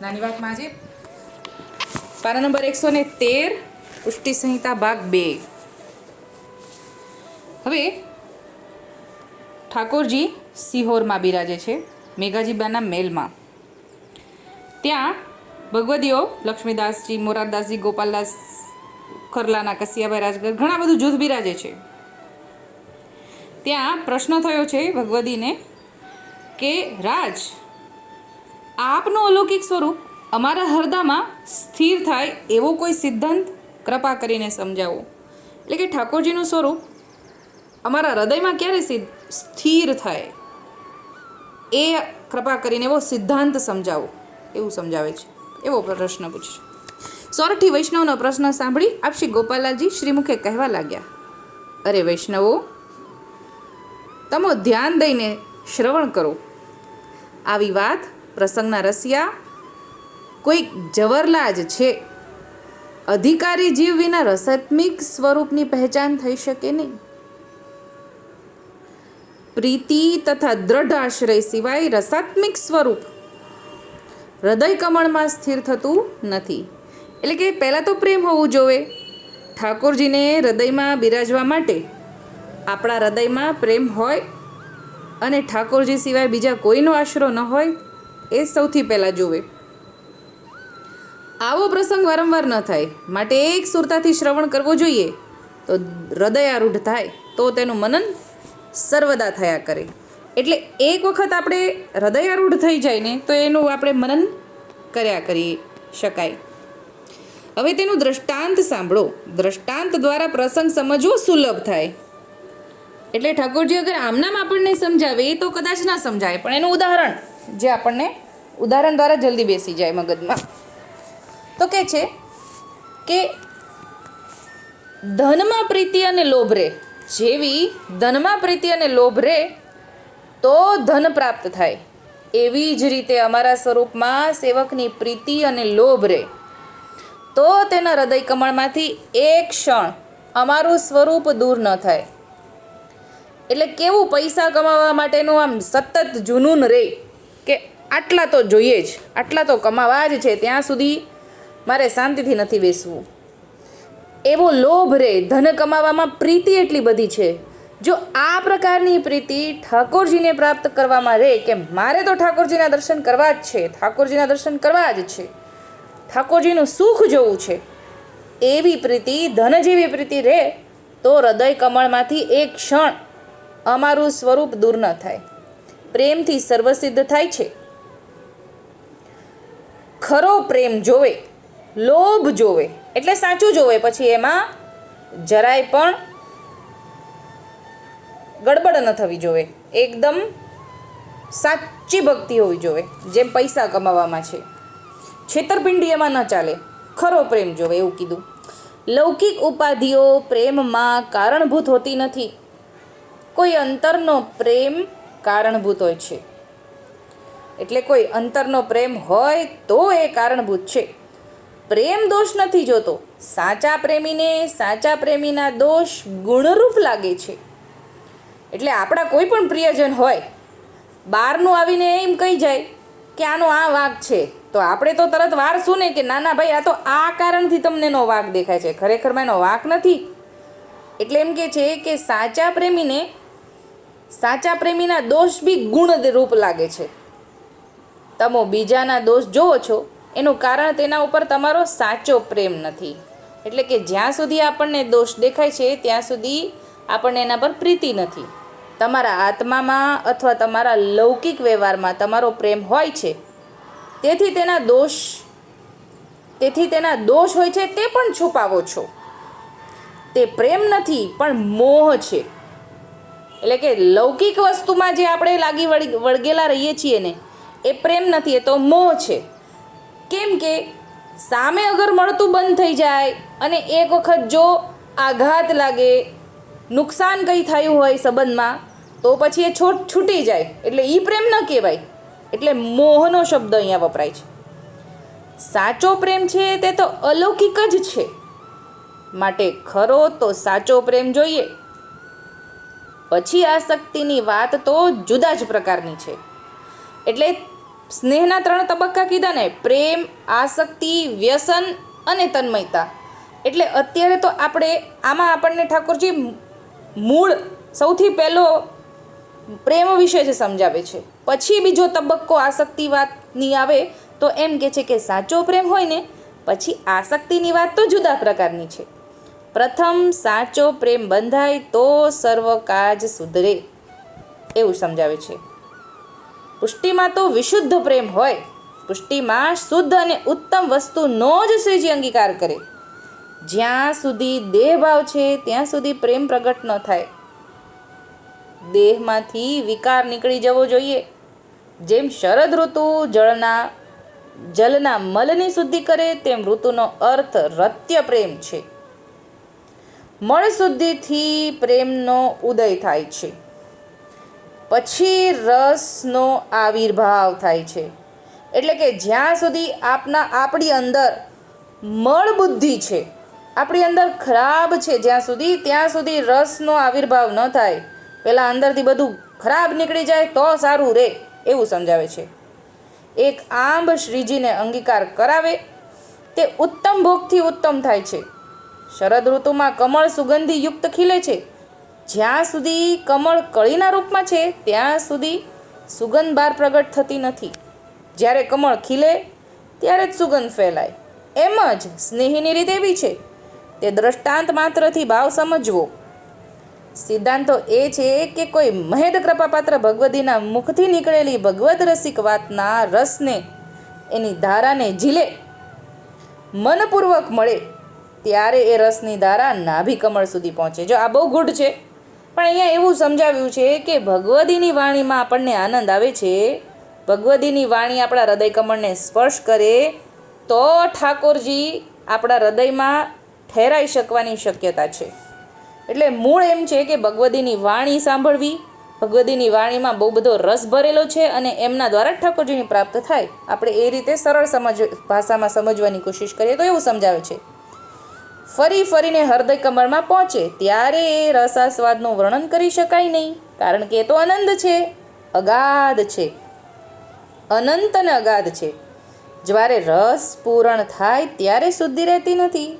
નાની વાતમાં આજે પારા નંબર એકસો ને તેર, પુષ્ટિ સંહિતા ભાગ બે. હવે, ઠાકોરજી સિહોરમાં બિરાજે છે, મેઘાજીબાના મેલમાં ત્યાં ભગવદીઓ, લક્ષ્મીદાસજી, મોરારદાસજી, ગોપાલદાસ ખરલાના, કસિયાભાઈ રાજગર, ઘણા બધું જૂથ બિરાજે છે. ત્યાં પ્રશ્ન થયો છે ભગવદીને કે, રાજ આપનું અલૌકિક સ્વરૂપ અમારા હૃદયમાં સ્થિર થાય એવો કોઈ સિદ્ધાંત કૃપા કરીને સમજાવો. એટલે કે ઠાકોરજીનું સ્વરૂપ અમારા હૃદયમાં ક્યારે સ્થિર થાય એ કૃપા કરીને એવો સિદ્ધાંત સમજાવો. એવું સમજાવે છે. એવો પ્રશ્ન પૂછે સોરઠી વૈષ્ણવનો પ્રશ્ન સાંભળી આપ શ્રી ગોપાલાલજી શ્રીમુખે કહેવા લાગ્યા. અરે વૈષ્ણવો, તમો ધ્યાન દઈને શ્રવણ કરો. આવી વાત પ્રસંગના રસિયા કોઈ જવરલા જ છે. અધિકારી જીવ વિના રસાત્મિક સ્વરૂપની પહેચાન થઈ શકે નહીં. પ્રીતિ તથા દ્રઢ આશ્રય સિવાય રસાત્મિક સ્વરૂપ હૃદય કમળમાં સ્થિર થતું નથી. એટલે કે પહેલાં તો પ્રેમ હોવું જોવે. ઠાકોરજીને હૃદયમાં બિરાજવા માટે આપણા હૃદયમાં પ્રેમ હોય અને ઠાકોરજી સિવાય બીજા કોઈનો આશરો ન હોય એ સૌથી પહેલાં જુએ. આવો પ્રસંગ વારંવાર ન થાય. માટે એક સુરતાથી શ્રવણ કરવો જોઈએ. તો હૃદયારૂઢ થાય, તો તેનું મનન સર્વદા થયા કરે. એટલે એક વખત આપણે હૃદયારૂઢ થઈ જાય ને, તો એનું આપણે મનન કર્યા કરી શકાય. હવે તેનું દ્રષ્ટાંત સાંભળો. દ્રષ્ટાંત દ્વારા પ્રસંગ સમજવો સુલભ થાય. એટલે ઠાકોરજી અગર આમનામ આપણને સમજાવે, તો કદાચ ના સમજાય. પણ એનું ઉદાહરણ જે આપણને ઉદાહરણ દ્વારા જલ્દી બેસી જાય મગજમાં. તો કે છે કે ધનમાં પ્રીતિ અને લોભ રે. જેવી ધનમાં પ્રીતિ અને લોભ રે, તો ધન પ્રાપ્ત થાય. એવી જ રીતે અમારા સ્વરૂપમાં સેવકની પ્રીતિ અને લોભ રે. તો તેના હૃદય કમળમાંથી એક ક્ષણ અમારું સ્વરૂપ દૂર ન થાય. એટલે કેવું પૈસા કમાવા માટેનું આમ સતત જુનૂન રહે કે આટલા તો જોઈએ જ, આટલા તો કમાવા જ છે, ત્યાં સુધી મારે શાંતિથી નથી બેસવું. એવો લોભ રે, ધન કમાવામાં પ્રીતિ એટલી બધી છે. જો આ પ્રકારની પ્રીતિ ઠાકોરજીને પ્રાપ્ત કરવામાં રહે કે મારે તો ઠાકોરજીના દર્શન કરવા જ છે, ઠાકોરજીના દર્શન કરવા જ છે. ઠાકોરજીનું સુખ જોવું છે. એવી પ્રીતિ, ધન જેવી પ્રીતિ રહે તો હૃદય કમળમાંથી એક ક્ષણ અમારું સ્વરૂપ દૂર ન થાય. પ્રેમથી સર્વસિદ્ધ થાય છે. ખરો પ્રેમ જોવે, લોભ જોવે, એટલે સાચું જોવે. પછી એમાં જરાય પણ ગડબડ ન થવી જોવે. એકદમ સાચી ભક્તિ હોવી જોવે, જેમ પૈસા કમાવામાં છે. છેતરપિંડી એમાં ન ચાલે. ખરો પ્રેમ જોવે, એવું કીધું. લૌકિક ઉપાધિઓ પ્રેમમાં કારણભૂત હોતી નથી. કોઈ અંતરનો પ્રેમ કારણભૂત હોય છે. એટલે કોઈ અંતરનો પ્રેમ હોય તો એ કારણભૂત છે. પ્રેમ દોષ નથી જોતો. સાચા પ્રેમીને સાચા પ્રેમીના દોષ ગુણરૂપ લાગે છે. એટલે આપણા કોઈ પણ પ્રિયજન હોય બહારનું આવીને એમ કહી જાય કે આનો આ વાઘ છે, તો આપણે તો તરત વારશું ને કે નાના ભાઈ, આ તો આ કારણથી તમને એનો વાઘ દેખાય છે. ખરેખરમાં એનો વાક નથી. એટલે એમ કે છે કે સાચા પ્રેમીને સાચા પ્રેમીના દોષ બી ગુણ રૂપ લાગે છે. તમે બીજાના દોષ જોવો છો, એનું કારણ તેના ઉપર તમારો સાચો પ્રેમ નથી. એટલે કે જ્યાં સુધી આપણને દોષ દેખાય છે, ત્યાં સુધી આપણને એના પર પ્રીતિ નથી. તમારા આત્મામાં અથવા તમારા લૌકિક વ્યવહારમાં તમારો પ્રેમ હોય છે, તેથી તેના દોષ, તેથી તેના દોષ હોય છે, તે પણ છુપાવો છો. તે પ્રેમ નથી, પણ મોહ છે. એટલે કે લૌકિક વસ્તુમાં જે આપણે લાગી વળી, વળગેલા રહીએ છીએ ને, એ પ્રેમ નથી, એ તો મોહ છે. કેમ કે સામે અગર મળતું બંધ થઈ જાય અને એક વખત જો આઘાત લાગે, નુકસાન કંઈ થયું હોય સંબંધમાં, તો પછી એ છોટ, છૂટી જાય. એટલે એ પ્રેમ ન કહેવાય. એટલે મોહનો શબ્દ અહીંયા વપરાય છે. સાચો પ્રેમ છે તે તો અલૌકિક જ છે. માટે ખરો તો સાચો પ્રેમ જોઈએ. પછી આસક્તિની વાત તો જુદા જ પ્રકારની છે. એટલે સ્નેહના ત્રણ તબક્કા કીધા ને, પ્રેમ, આસક્તિ, વ્યસન અને તન્મયતા. એટલે અત્યારે તો આપણે, આમાં આપણને ઠાકોરજી મૂળ સૌથી પહેલો પ્રેમ વિશે જ સમજાવે છે. પછી બીજો તબક્કો આસક્તિવાદની આવે તો એમ કે છે કે સાચો પ્રેમ હોય ને, પછી આસક્તિની વાત તો જુદા પ્રકારની છે. પ્રથમ સાચો પ્રેમ બંધાય તો સર્વ કાજ સુધરે. એવું સમજાવે છે. પુષ્ટિમાં તો વિશુદ્ધ પ્રેમ હોય. પુષ્ટિમાં શુદ્ધ અને ઉત્તમ વસ્તુનો જ શ્રીજી અંગીકાર કરે. જ્યાં સુધી દેહભાવ છે, ત્યાં સુધી પ્રેમ પ્રગટ ન થાય. દેહમાંથી વિકાર નીકળી જવો જોઈએ. જેમ શરદ ઋતુ જળના, જલના મલની શુદ્ધિ કરે, તેમ ઋતુનો અર્થ રત્ય પ્રેમ છે. મળ શુદ્ધિથી પ્રેમનો ઉદય થાય છે. પછી રસનો આવિર્ભાવ થાય છે. એટલે કે જ્યાં સુધી આપના, આપણી અંદર મળ બુદ્ધિ છે, આપણી અંદર ખરાબ છે જ્યાં સુધી, ત્યાં સુધી રસનો આવિર્ભાવ ન થાય. પહેલાં અંદરથી બધું ખરાબ નીકળી જાય તો સારું રે, એવું સમજાવે છે. એક આંબ શ્રીજીને અંગીકાર કરાવે, તે ઉત્તમ ભોગથી ઉત્તમ થાય છે. શરદ ઋતુમાં કમળ સુગંધી યુક્ત ખીલે છે. જ્યાં સુધી કમળ કળીના રૂપમાં છે, ત્યાં સુધી સુગંધ બહાર પ્રગટ થતી નથી. જ્યારે કમળ ખીલે, ત્યારે જ સુગંધ ફેલાય. એમ જ સ્નેહીની રીત એવી છે. તે દ્રષ્ટાંત માત્રથી ભાવ સમજવો. સિદ્ધાંતો એ છે કે કોઈ મહેદ કૃપાપાત્ર ભગવદીના મુખથી નીકળેલી ભગવદ રસિક વાતના રસને એની ધારાને ઝીલે. મનપૂર્વક મળે ત્યારે એ રસની ધારા નાભિકમળ સુધી પહોંચે. જો આ બહુ ગુડ છે, પણ અહીંયા એવું સમજાવ્યું છે કે ભગવદીની વાણીમાં આપણને આનંદ આવે છે. ભગવદીની વાણી આપણા હૃદય કમળને સ્પર્શ કરે, તો ઠાકોરજી આપણા હૃદયમાં ઠેરાઈ શકવાની શક્યતા છે. એટલે મૂળ એમ છે કે ભગવદીની વાણી સાંભળવી, ભગવદીની વાણીમાં બહુ બધો રસ ભરેલો છે અને એમના દ્વારા ઠાકોરજીની પ્રાપ્ત થાય. આપણે એ રીતે સરળ સમજ, ભાષામાં સમજવાની કોશિશ કરીએ તો એવું સમજાવે છે. ફરી ફરીને હૃદય કમળમાં પહોંચે, ત્યારે એ રસાસ્વાદનું વર્ણન કરી શકાય નહીં, કારણ કે એ તો આનંદ છે, અગાધ છે. અનંત અને અગાધ છે. જ્યારે રસ પૂરણ થાય ત્યારે શુદ્ધિ રહેતી નથી.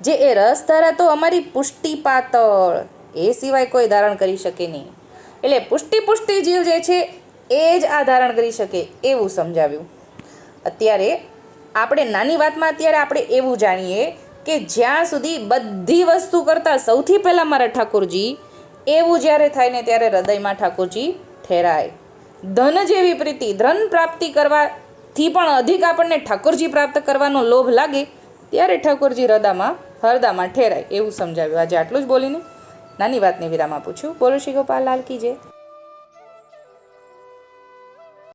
જે એ રસ ધારા તો અમારી પુષ્ટિ પાતળ, એ સિવાય કોઈ ધારણ કરી શકે નહીં. એટલે પુષ્ટિ પુષ્ટિ જીવ જે છે, એ જ આ ધારણ કરી શકે એવું સમજાવ્યું. અત્યારે આપણે નાની વાતમાં અત્યારે આપણે એવું જાણીએ કે જ્યાં સુધી બધી વસ્તુ કરતાં સૌથી પહેલાં મારા ઠાકોરજી, એવું જ્યારે થાય ને ત્યારે હૃદયમાં ઠાકોરજી ઠેરાય. ધન જેવી પ્રીતિ, ધન પ્રાપ્તિ કરવાથી પણ અધિક આપણને ઠાકોરજી પ્રાપ્ત કરવાનો લોભ લાગે, ત્યારે ઠાકોરજી હૃદયમાં હરદામાં ઠેરાય. એવું સમજાવ્યું. આજે આટલું જ બોલીને નાની વાતને વિરામ આપું છું. બોલો શ્રી ગોપાલ, લાલ કી જય.